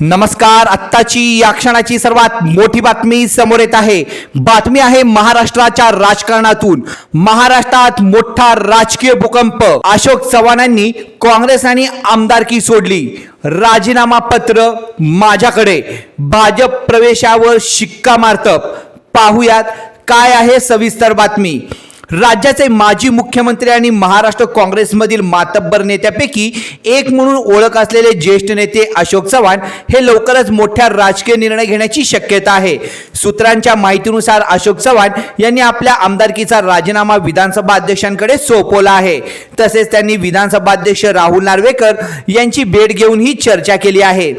नमस्कार आत्ताची या क्षणाची सर्वात मोठी बातमी समोर येत आहे. बातमी आहे महाराष्ट्राच्या राजकारणातून. महाराष्ट्रात मोठा राजकीय भूकंप. अशोक चव्हाणांनी काँग्रेस आणि आमदारकी सोडली. राजीनामा पत्र माझ्याकडे. भाजप प्रवेशावर शिक्का मारत पाहुयात काय आहे सविस्तर बातमी. राज्याचे माजी मुख्यमंत्री आणि महाराष्ट्र काँग्रेसमधील मातब्बर नेत्यापैकी एक म्हणून ओळख असलेले ज्येष्ठ नेते अशोक चव्हाण हे लवकरच मोठ्या राजकीय निर्णय घेण्याची शक्यता आहे. सूत्रांच्या माहितीनुसार अशोक चव्हाण यांनी आपल्या आमदारकीचा राजीनामा विधानसभा अध्यक्षांकडे सोपवला आहे. तसेच त्यांनी विधानसभा अध्यक्ष राहुल नार्वेकर यांची भेट घेऊन ही चर्चा केली आहे.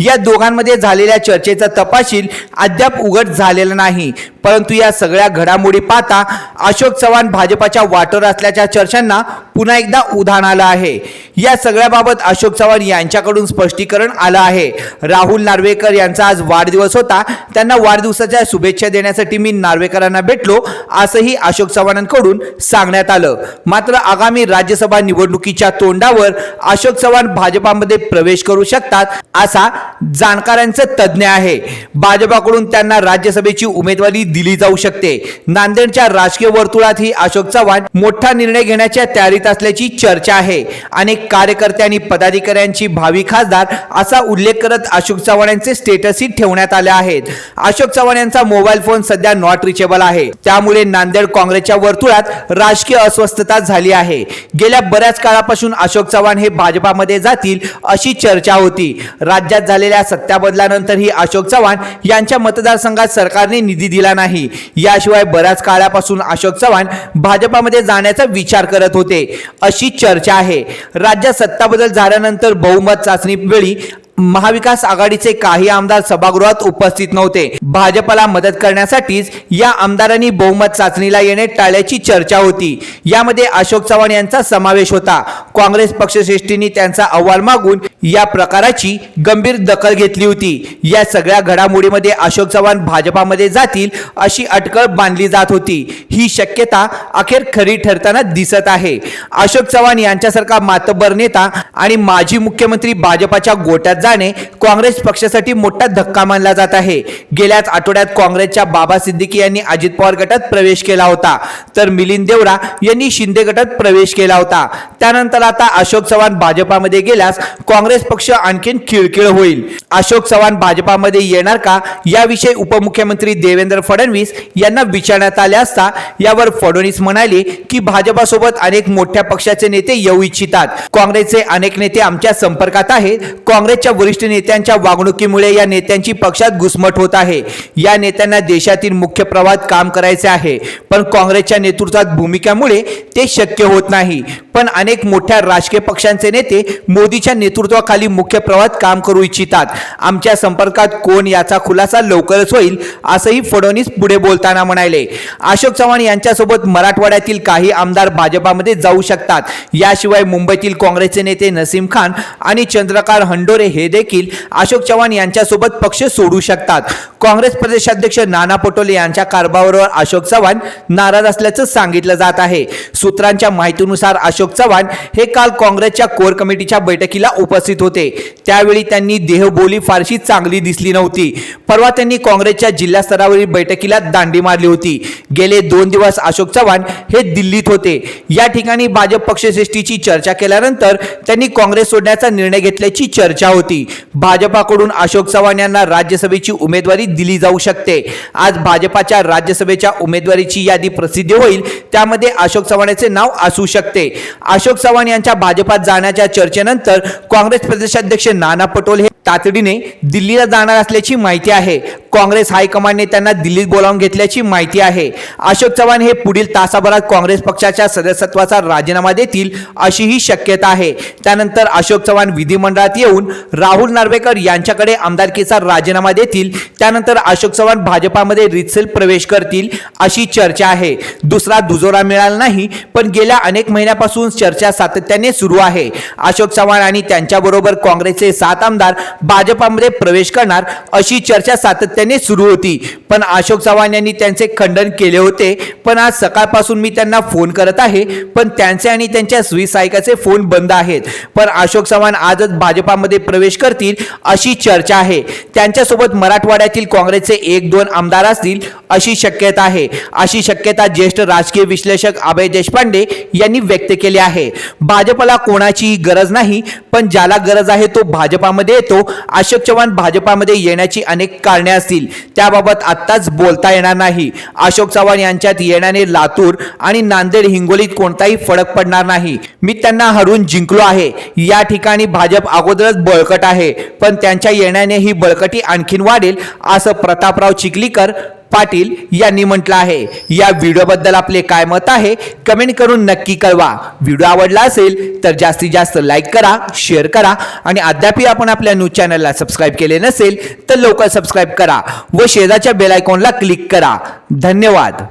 या दोघांमध्ये झालेल्या चर्चेचा तपशील अद्याप उघड झालेला नाही. परंतु या सगळ्या घडामोडी पाहता अशोक चव्हाण भाजपाच्या वाटेवर असल्याच्या चर्चांना पुन्हा एकदा उधाण आलं आहे. या सगळ्याबाबत अशोक चव्हाण यांच्याकडून स्पष्टीकरण आलं आहे. राहुल नार्वेकर यांचा आज वाढदिवस होता. त्यांना वाढदिवसाच्या शुभेच्छा देण्यासाठी मी नार्वेकरांना भेटलो असंही अशोक चव्हाणांकडून सांगण्यात आलं. मात्र आगामी राज्यसभा निवडणुकीच्या तोंडावर अशोक चव्हाण भाजपामध्ये प्रवेश करू शकतात असा जाणकारांचं तज्ज्ञ आहे. भाजपाकडून त्यांना राज्यसभेची उमेदवारी दिली जाऊ शकते. नांदेडच्या राजकीय वर्तुळात ही अशोक चव्हाण मोठा निर्णय घेण्याच्या तयारीत असल्याची चर्चा आहे. अनेक कार्यकर्ते आणि पदाधिकाऱ्यांची भावी खासदार असा उल्लेख करत अशोक चव्हाण यांचे स्टेटसही ठेवण्यात आले आहेत. अशोक चव्हाण यांचा मोबाईल फोन सध्या नॉट रिचेबल आहे. त्यामुळे नांदेड काँग्रेसच्या वर्तुळात राजकीय अस्वस्थता झाली आहे. गेल्या बऱ्याच काळापासून अशोक चव्हाण हे भाजपामध्ये जातील अशी चर्चा होती. राज्यात झालेल्या सत्ता बदलानंतरही अशोक चव्हाण यांच्या मतदारसंघात सरकारने निधी दिला नाही. नाही. याशिवाय बऱ्याच काळापासून अशोक चव्हाण भाजपामध्ये जाण्याचा विचार करत होते. अशी चर्चा आहे. राज्यात सत्ता बदल झाल्यानंतर बहुमत चाचणी वेळी महाविकास आघाडीचे काही आमदार सभागृहात उपस्थित नव्हते. भाजपला मदत करण्यासाठीच या आमदारांनी बहुमत चाचणीला येणे टाळल्याची चर्चा होती. यामध्ये अशोक चव्हाण यांचा समावेश होता. काँग्रेस पक्षश्रेष्ठींनी त्यांचा अहवाल मागून या प्रकाराची गंभीर दखल घेतली होती. या सगळ्या घडामोडीमध्ये अशोक चव्हाण भाजपामध्ये जातील अशी अटकळ बांधली जात होती. ही शक्यता अखेर खरी ठरताना दिसत आहे. अशोक चव्हाण यांच्यासारखा मातबर नेता आणि माजी मुख्यमंत्री भाजपाच्या गोट्यात जाणे काँग्रेस पक्षासाठी मोठा धक्का मानला जात आहे. गेल्याच आठवड्यात काँग्रेसच्या बाबा सिद्दीकी यांनी अजित पवार गटात प्रवेश केला होता. तर मिलिंद देवरा यांनी शिंदे गटात प्रवेश केला होता. त्यानंतर आता अशोक चव्हाण भाजपामध्ये गेल्यास काँग्रेस पक्ष आणखीन खिळखिळ होईल. अशोक चव्हाण भाजपामध्ये येणार का? याविषयी उपमुख्यमंत्री देवेंद्र फडणवीस यांना विचारण्यात आले असता यावर फडणवीस म्हणाले की भाजपासोबत अनेक मोठ्या पक्षाचे नेते येऊ इच्छितात. काँग्रेसचे अनेक नेते आमच्या संपर्कात आहेत. काँग्रेसच्या वरिष्ठ नेत्यांच्या वागणुकीमुळे या नेत्यांची पक्षात घुसमट होत आहे. या नेत्यांना देशातील मुख्य प्रवाहात काम करायचे आहे. पण काँग्रेसच्या नेतृत्वात भूमिकेमुळे ते शक्य होत नाही. पण अनेक मोठ्या राजकीय पक्षांचे नेते मोदीच्या नेतृत्वाखाली मुख्य प्रवाहात काम करू इच्छितात. आमच्या संपर्कात कोण याचा खुलासा लवकरच होईल असंही फडणवीस पुढे बोलताना म्हणाले. अशोक चव्हाण यांच्यासोबत मराठवाड्यातील काही आमदार भाजपामध्ये जाऊ शकतात. याशिवाय मुंबईतील काँग्रेसचे नेते नसीम खान आणि चंद्रकांत हंडोरे हे देखील अशोक चव्हाण यांच्यासोबत पक्ष सोडू शकतात. काँग्रेस प्रदेशाध्यक्ष नाना पटोले यांच्या कारभारावर अशोक चव्हाण नाराज असल्याचं सांगितलं जात आहे. सूत्रांच्या माहितीनुसार अशोक अशोक चव्हाण हे काल काँग्रेसच्या कोर कमिटीच्या बैठकीला उपस्थित होते. त्यावेळी त्यांनी देहबोली फारशी चांगली दिसली नव्हती. परवा त्यांनी काँग्रेसच्या जिल्हा स्तरावरील बैठकीला दांडी मारली होती. गेले दोन दिवस अशोक चव्हाण हे दिल्लीत होते. या ठिकाणी भाजप पक्षश्रेष्ठीची चर्चा केल्यानंतर त्यांनी काँग्रेस सोडण्याचा निर्णय घेतल्याची चर्चा होती. भाजपाकडून अशोक चव्हाण यांना राज्यसभेची उमेदवारी दिली जाऊ शकते. आज भाजपाच्या राज्यसभेच्या उमेदवारीची यादी प्रसिद्ध होईल. त्यामध्ये अशोक चव्हाणांचे नाव असू शकते. अशोक चव्हाण यांच्या भाजपात जाण्याच्या चर्चेनंतर काँग्रेस प्रदेशाध्यक्ष नाना पटोले हे तातडीने दिल्लीला जाणार असल्याची माहिती आहे. काँग्रेस हायकमांडने त्यांना दिल्लीत बोलावून घेतल्याची माहिती आहे. अशोक चव्हाण हे पुढील तासाभरात काँग्रेस पक्षाच्या सदस्यत्वाचा राजीनामा देतील अशीही शक्यता आहे. त्यानंतर अशोक चव्हाण विधिमंडळात येऊन राहुल नार्वेकर यांच्याकडे आमदारकीचा राजीनामा देतील. त्यानंतर अशोक चव्हाण भाजपामध्ये रितसेल प्रवेश करतील अशी चर्चा आहे. दुसरा दुजोरा मिळाला नाही पण गेल्या अनेक महिन्यापासून चर्चा सातत्याने सुरू आहे. अशोक चव्हाण आणि त्यांच्याबरोबर काँग्रेसचे सात आमदार भाजपामध्ये प्रवेश करणार अशी चर्चा सातत्याने सुरू होती. पण अशोक चव्हाण यांनी त्यांचे खंडन केले होते. पण आज सकाळपासून मी त्यांना फोन करत आहे. पण त्यांचे आणि त्यांच्या स्वीसायकाचे फोन बंद आहेत. पण अशोक चव्हाण आजच भाजपामध्ये प्रवेश करतील अशी चर्चा आहे. त्यांच्यासोबत मराठवाड्यातील काँग्रेसचे एक दोन आमदार असतील अशी शक्यता आहे. अशी शक्यता ज्येष्ठ राजकीय विश्लेषक अभय देशपांडे यांनी व्यक्त केली आहे. भाजपला कोणाचीही गरज नाही पण ज्याला गरज आहे तो भाजपामध्ये येतो. अशोक चव्हाण भाजपामध्ये येण्याची अनेक कारणे असतील. त्याबाबत आत्ताच बोलता येणार नाही. अशोक चव्हाण यांच्यात येण्याने लातूर आणि नांदेड हिंगोलीत कोणताही फरक पडणार नाही. मी त्यांना हरून जिंकलो आहे. या ठिकाणी भाजप अगोदरच बळकट आहे. पण त्यांच्या येण्याने ही बळकटी आणखीन वाढेल असं प्रतापराव चिखलीकर पाटील यांनी म्हटलं आहे. या व्हिडिओबद्दल आपले काय मत आहे कमेंट करून नक्की कळवा. व्हिडिओ आवडला असेल तर जास्तीत जास्त लाईक करा शेअर करा आणि अद्यापही आपण आपल्या न्यूज चॅनलला सबस्क्राईब केले नसेल तर लवकर सबस्क्राईब करा व शेजारच्या बेलायकॉनला क्लिक करा. धन्यवाद.